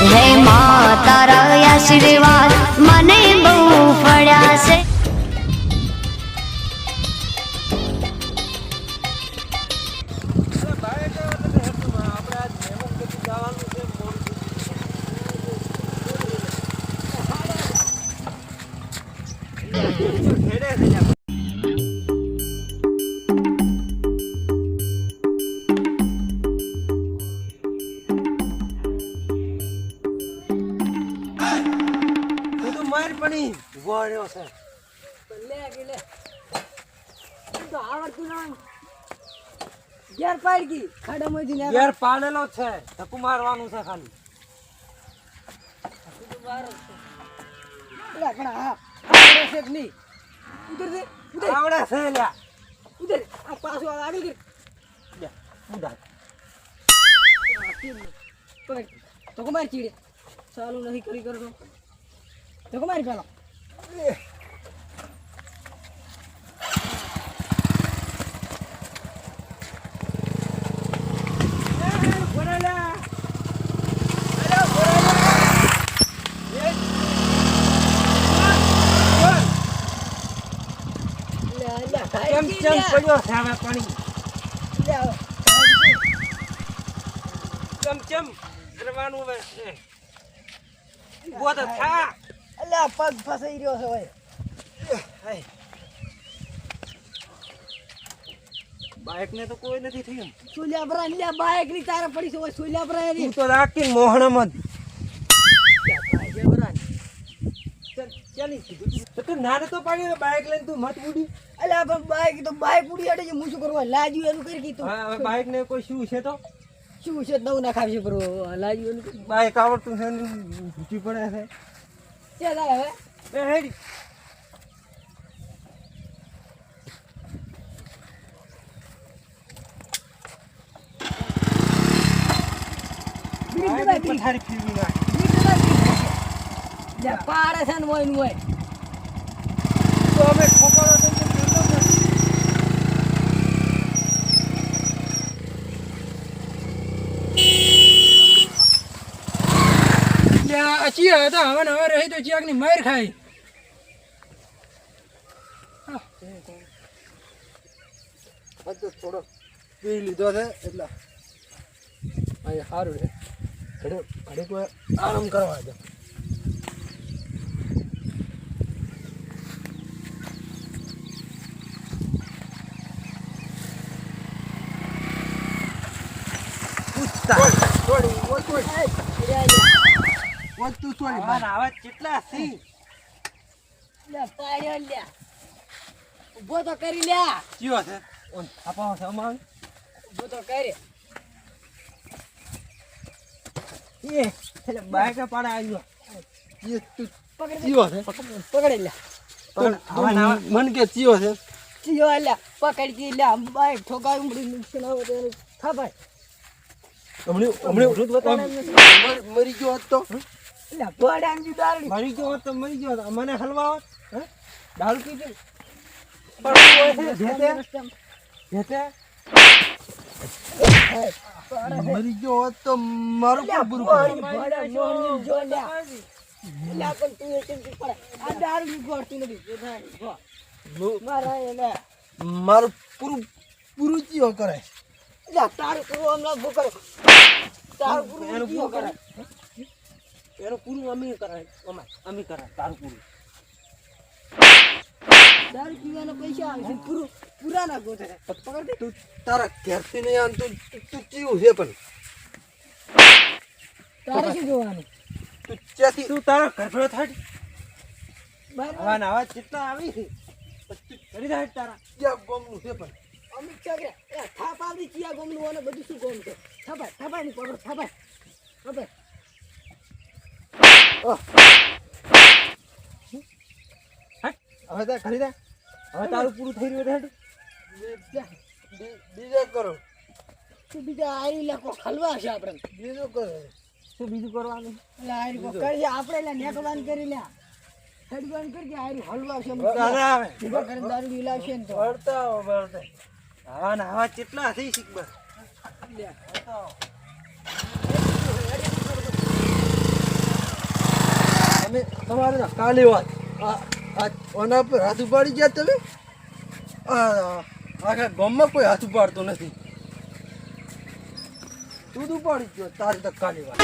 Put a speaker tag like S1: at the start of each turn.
S1: હે મા તારા આશીર્વાદ મને બહુ ફળ્યા છે.
S2: પડી. ઊભો રહ્યો છે.
S3: લે કે લે. તું તો આવડતું ના ઘેર પાડ ગઈ
S2: ઘેર પાડેલો છે. ધક્કુ મારવાનું છે ખાલી.
S3: લે પણ હા આવડે છે કે નહીં? ઉધર દે ઉધર
S2: આવડે છે લ્યા.
S3: ઉધર આ પાછો આગળ કર
S2: લે.
S3: પકડ તો કમાર ચીડે. ચાલુ નથી કરી કરતો. તો કમારી પેલો
S2: કેમ કેમ પડ્યો હવે પાણી? કેમ કેમ? કરવાનું હવે તો થા.
S3: અલ્યા પગ ફસાઈ રહ્યો છે ભાઈ.
S2: બાઇક ને તો કોઈ નથી થયું.
S3: લ્યા ની તારે પડી છે
S2: તો રાખી તું. તો બાઇક લઈને તું મત ઉડી.
S3: અલ્યા પણ બાઈક તો બાઈક ઉડી અડે છે હું શું કરવા લાજ્યું એનું કરી કીધું.
S2: હવે બાઇક ને કોઈ શું છે તો?
S3: શું છે? નવું ના ખાવશે પર લાજ્યું એનું
S2: બાઇક આવડતું છે ને પડે છે.
S3: ચાલ હવે
S2: હેડી પથારી ફેરવી નાખ.
S3: પાડે છે ને ને હોય
S2: તો અમે ખોપાળો થઈને તો પેલો જ
S4: ત્યાં ચિયા હતા હવે હવે રહી તો ચિયાકની માર ખાઈ.
S2: થોડો પી લીધો છે એટલે અહીં સારું છે. ઘડીક ઘડીક આરામ કરવા દે. આવા કેટલા સી
S3: લે પાડ્યો લે. ઊભો તો કરી લ્યા
S2: કયો છે? ઓન છે અમારે
S3: ઊભો તો કરી.
S2: એ એટલે બાઈક પાડા આવ્યો. એ તું
S3: પકડી
S2: છે?
S3: પકડી લ્યા
S2: પણ આવા ને આવા મન કે ચિયો છે?
S3: ચિયો લ્યા પકડી કી લ્યા બાઈક ઠોકાય ઉમડી નુકસાન આવે તો
S2: હમણે હમણે મરી ગયો હોત. મરી ગયો તો મરી ગયો મને હલવા દારૂ પીધી. મરી ગયો હોત તો મારું પણ બુરું કર્યું.
S3: મારા
S2: પૂરું પૂરું ચિયો કરે.
S3: લ્યા તારું પૂરું હમણાં કરે. તારું પૂરું કરે.
S2: એનું પૂરું અમે કરાય અમારે અમે કરાય તારું પૂરું.
S3: દારૂ પીવાના પૈસા આવે છે પૂરું પૂરા ના ગોતે પકડ
S2: તું તારા ઘેરથી નહીં આમ તું તું ચિયું છે પણ.
S3: તારે શું જોવાનું?
S2: તું ત્યાંથી તું તારા ઘરડો થાય આવા ને કેટલા આવી છે? પછી તું કરી દે તારા. ક્યાં ગોમનું છે પણ?
S3: અમિત ક્યાં કે એ થાપા દી ચિયા ગોમનું અને બધું શું ગોમ છે? થાપાય થાપાયની પકડ થાપાય. થાપાય.
S2: હવે તાર કરી દે હવે તારું પૂરું થઈ રહ્યું છે બીજા કરો.
S3: શું બીજા આરી લેકો ખલવા છે આપણે?
S2: બીજું કરો. શું બીજું કરવાનું?
S3: એટલે આરી કો કરી આપણે એટલે નેકવાન કરી લે. સડવાન કરી આરી હલવા છે
S2: આવે.
S3: કરીને દારૂ ને તો.
S2: હો આવા કેટલા થઈ શીખ બસ.
S3: લે
S2: હો.
S4: તમારે કાલે વાત ઓના પર હાથ ઉપાડી ગયા તમે? આખા ગામમાં કોઈ હાથ ઉપાડતો નથી. તું ઉપાડી ગયો, તારી તો કાલે વાત.